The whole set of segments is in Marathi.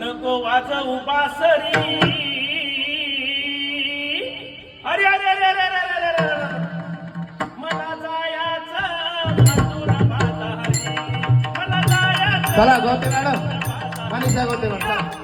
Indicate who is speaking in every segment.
Speaker 1: नको वाज उपासरी. अरे अरे अरे अरे अरे अरे मला जायाचं
Speaker 2: चला गोते मॅडम. मनीषा गोते मॅडम.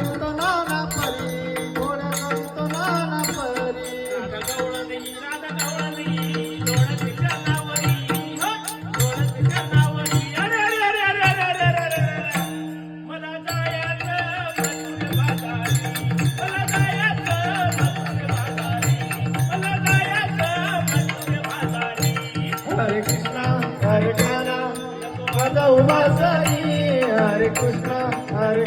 Speaker 3: हरे
Speaker 1: काना वाजा उभा साई हरे कृष्णा हरे